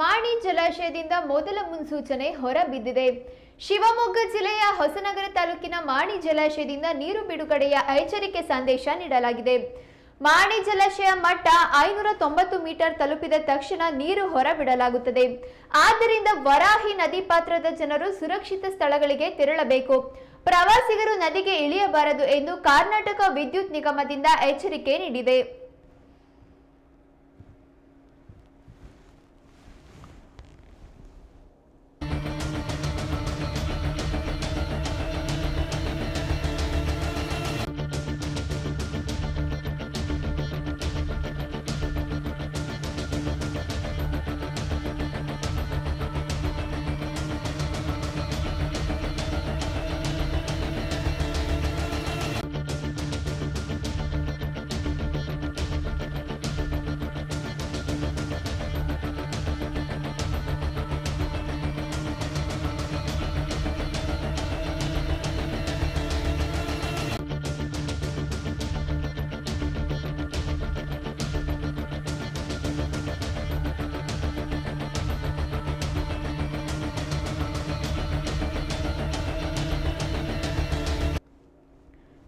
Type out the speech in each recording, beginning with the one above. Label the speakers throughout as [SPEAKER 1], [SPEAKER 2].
[SPEAKER 1] ಮಾಣಿ ಜಲಾಶಯದಿಂದ ಮೊದಲ ಮುನ್ಸೂಚನೆ ಹೊರಬಿದ್ದಿದೆ. ಶಿವಮೊಗ್ಗ ಜಿಲ್ಲೆಯ ಹೊಸನಗರ ತಾಲೂಕಿನ ಮಾಣಿ ಜಲಾಶಯದಿಂದ ನೀರು ಬಿಡುಗಡೆಯ ಎಚ್ಚರಿಕೆ ಸಂದೇಶ ನೀಡಲಾಗಿದೆ. ಮಾಣಿ ಜಲಾಶಯ ಮಟ್ಟ ಐನೂರ ತೊಂಬತ್ತು ಮೀಟರ್ ತಲುಪಿದ ತಕ್ಷಣ ನೀರು ಹೊರಬಿಡಲಾಗುತ್ತದೆ. ಆದ್ದರಿಂದ ವರಾಹಿ ನದಿ ಪಾತ್ರದ ಜನರು ಸುರಕ್ಷಿತ ಸ್ಥಳಗಳಿಗೆ ತೆರಳಬೇಕು. ಪ್ರವಾಸಿಗರು ನದಿಗೆ ಇಳಿಯಬಾರದು ಎಂದು ಕರ್ನಾಟಕ ವಿದ್ಯುತ್ ನಿಗಮದಿಂದ ಎಚ್ಚರಿಕೆ ನೀಡಿದೆ.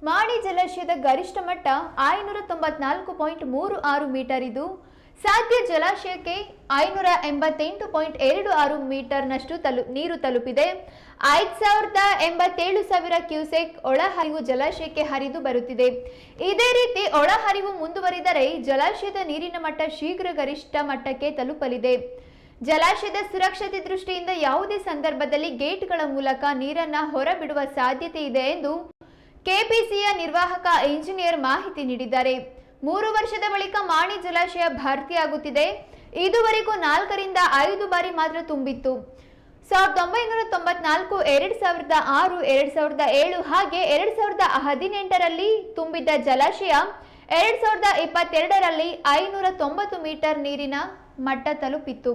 [SPEAKER 1] ಮಾಣಿ ಜಲಾಶಯದ ಗರಿಷ್ಠ ಮಟ್ಟ ಐನೂರ ತೊಂಬತ್ನಾಲ್ಕು ಪಾಯಿಂಟ್ ಮೂರು ಆರು ಮೀಟರ್ ಇದು ಸಾಧ್ಯ ಜಲಾಶಯಕ್ಕೆ ಐನೂರ ಎಂಬತ್ತೆಂಟು ಪಾಯಿಂಟ್ ಎರಡು ಆರು ಮೀಟರ್ನಷ್ಟು ತಲು ನೀರು ತಲುಪಿದೆ. ಐದು ಸಾವಿರದ ಎಂಬತ್ತೇಳು ಸಾವಿರ ಕ್ಯೂಸೆಕ್ ಒಳಹರಿವು ಜಲಾಶಯಕ್ಕೆ ಹರಿದು ಬರುತ್ತಿದೆ. ಇದೇ ರೀತಿ ಒಳಹರಿವು ಮುಂದುವರಿದರೆ ಜಲಾಶಯದ ನೀರಿನ ಮಟ್ಟ ಶೀಘ್ರ ಗರಿಷ್ಠ ಮಟ್ಟಕ್ಕೆ ತಲುಪಲಿದೆ. ಜಲಾಶಯದ ಸುರಕ್ಷತೆ ದೃಷ್ಟಿಯಿಂದ ಯಾವುದೇ ಸಂದರ್ಭದಲ್ಲಿ ಗೇಟ್ಗಳ ಮೂಲಕ ನೀರನ್ನ ಹೊರಬಿಡುವ ಸಾಧ್ಯತೆ ಇದೆ ಎಂದು ಕೆಪಿಸಿಯ ನಿರ್ವಾಹಕ ಇಂಜಿನಿಯರ್ ಮಾಹಿತಿ ನೀಡಿದ್ದಾರೆ. ಮೂರು ವರ್ಷದ ಬಳಿಕ ಮಾಣಿ ಜಲಾಶಯ ಭರ್ತಿಯಾಗುತ್ತಿದೆ. ಇದುವರೆಗೂ ನಾಲ್ಕರಿಂದ ಐದು ಬಾರಿ ಮಾತ್ರ ತುಂಬಿತ್ತು. ಸಾವಿರದ ಒಂಬೈನೂರ ತೊಂಬತ್ನಾಲ್ಕು, ಎರಡ್ ಸಾವಿರದ ಆರು, ಎರಡ್ ಸಾವಿರದ ಏಳು ಹಾಗೆ ಎರಡ್ ಸಾವಿರದ ಹದಿನೆಂಟರಲ್ಲಿ ತುಂಬಿದ್ದ ಜಲಾಶಯ ಎರಡ್ ಸಾವಿರದ ಇಪ್ಪತ್ತೆರಡರಲ್ಲಿ ಐನೂರ ತೊಂಬತ್ತು ಮೀಟರ್ ನೀರಿನ ಮಟ್ಟ ತಲುಪಿತ್ತು.